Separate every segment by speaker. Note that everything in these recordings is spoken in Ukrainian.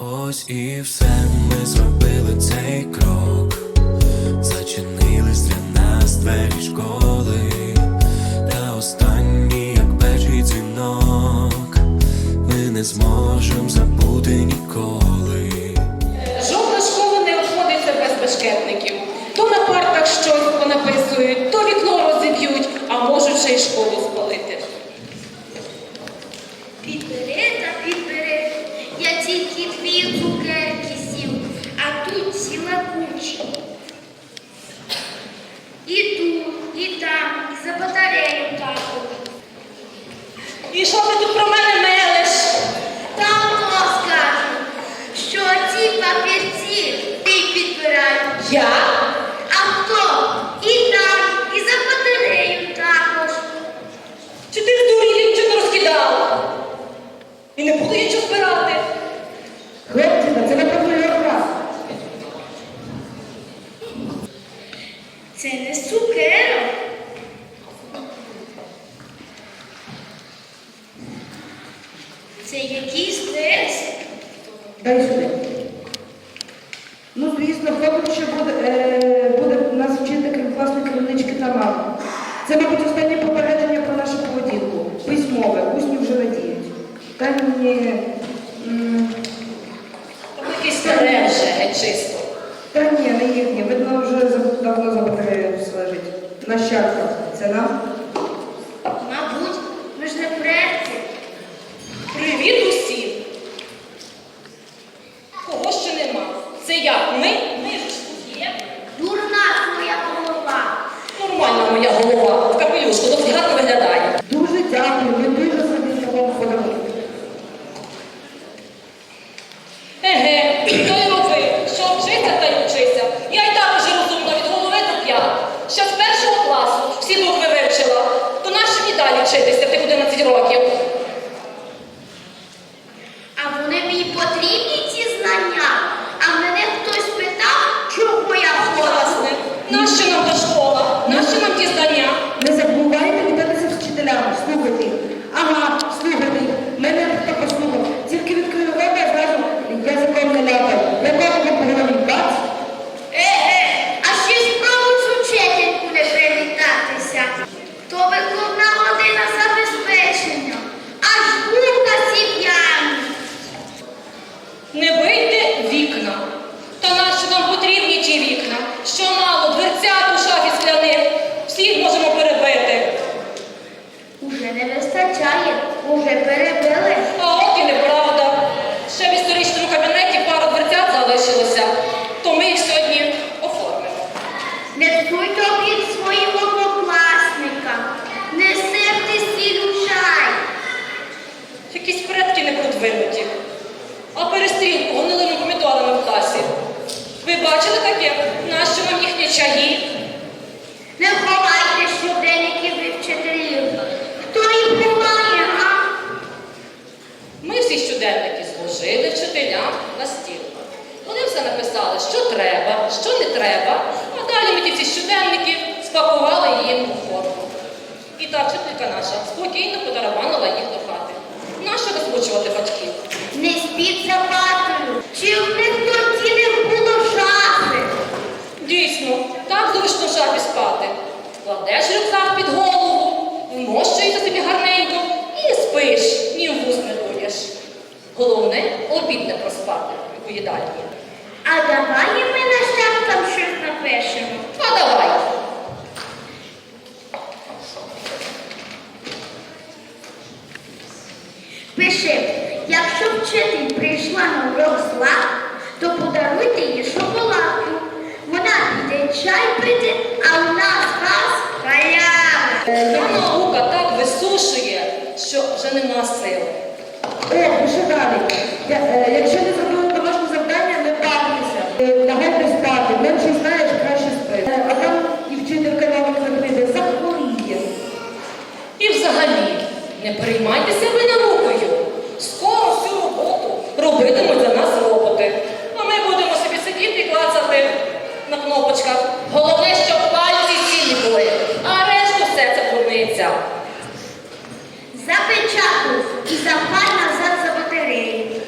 Speaker 1: Ось і все ми зробили цей крок. Зачинились для нас двері школи, та останній, як перший дзвінок, ми не зможем забути ніколи.
Speaker 2: Жодна школа не обходиться без бешкетників. То на партах щось понаписують, то вікно розіб'ють, а можуть ще й школу спалити.
Speaker 3: Підбери та підбери, я тільки цукерки сів, а тут ціла куча. І тут, і там, і за батарею також.
Speaker 2: І що ти тут про мене мелеш?
Speaker 3: Там то скажу, що ці папірці ти підбирають.
Speaker 2: Я?
Speaker 3: А хто? І там, і за батарею також.
Speaker 2: Чи ти здурів, нічого не розкидала? І не буду нічого
Speaker 4: Це
Speaker 3: не цукерок. Це якийсь тест.
Speaker 4: Дай сюди. Ну, звісно, хто ще буде, е, буде нас вчити крім класної керівнички та мами. Це, мабуть, останнє попередження про нашу поведінку. Письмове, усні вже надіють. Та ні. м,
Speaker 2: якесь старе вже, чисто.
Speaker 4: Та ні, не їхні. Видно, вже за- давно за батареєю все лежить. Нащадка. Це нам?
Speaker 3: Мабуть, ми ж не предки.
Speaker 2: Привіт усім! Кого ще нема? Це як? Ми? Ми ж тут є.
Speaker 3: Дурна твоя голова.
Speaker 2: Нормальна моя голова. В капелюшку, досить гарно виглядає.
Speaker 4: Дуже дякую, ми дуже собі такому подарунку.
Speaker 2: Еге, то й роби, що вчиться та й вчися. Я й так уже розумна від голови до п'ят. Ще з першого класу всі букви вивчила. То нащо мені далі вчитися в тих 11 років?
Speaker 3: А вони мені потрібні ці знання. А мене хтось питав, чого я хора.
Speaker 2: Власне, нащо нам та школа? Нащо нам ті знання?
Speaker 4: Не забувайте вітатися з вчителями, слухайте їх. Ага, слухайте їх. Мене хто послухав. Тільки відкрию рота, зразу язиком не ляпаю. Якого ви поговорили, бац?
Speaker 3: Еге, а ще спробуй з учительку не привітатися. То викладна година забезпечення. Аж вуха сіп'яні.
Speaker 2: Не вікна. Та нащо нам потрібні ті вікна? Що мало, дверцят у шафі скляних. Всіх можемо перебити.
Speaker 3: Уже не вистачає, уже перебили.
Speaker 2: А от і неправда. Ще в історичному кабінеті пара дверцят залишилося. То ми їх сьогодні оформимо.
Speaker 3: Не псуй тобі своїм однокласникам. Не серди сіль у чай.
Speaker 2: Якісь предки не продвинуті. А перестрілку гонилими помідорами в класі. Ви бачили таке? Нащо вам їхні чаї?
Speaker 3: Не ховайте щоденників від вчителів. Хто їх ховає, а?
Speaker 2: Ми всі щоденники зложили вчителям на стіл. Вони все написали, що треба, що не треба, а далі ми ті всі щоденники спакували їм у форму. І та вчителька наша спокійно подарувала їх до хати. Нащо розмучувати батьків?
Speaker 3: Не спіть за партою. Чи в них тоді не було шафи?
Speaker 2: Дійсно, так зручно в шафі спати. Кладеш рюкзак під голову, вмощуєшся собі гарненько і спиш, ні в вуз не дуєш. Головне, обід не проспати у їдальні.
Speaker 3: А давай ми нащадкам щось напишемо.
Speaker 2: А давай.
Speaker 3: Пиши, якщо вчитель прийшла на урок зла, то подаруйте їй шоколадку. Вона піде чай пити, а у нас газ халява.
Speaker 2: Та наука так висушує, що вже нема сил.
Speaker 4: О, пиши далі. Я, е, якщо Не
Speaker 2: переймайтеся ви наукою. Скоро всю роботу робитимуть за нас роботи. А ми будемо собі сидіти і клацати на кнопочках. Головне, щоб пальці цілі були, а решту все це плуниться.
Speaker 3: Запечатуй і запаль назад за батареї.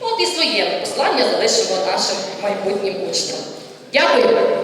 Speaker 2: От і своє послання залишимо нашим майбутнім учням. Дякую. вам.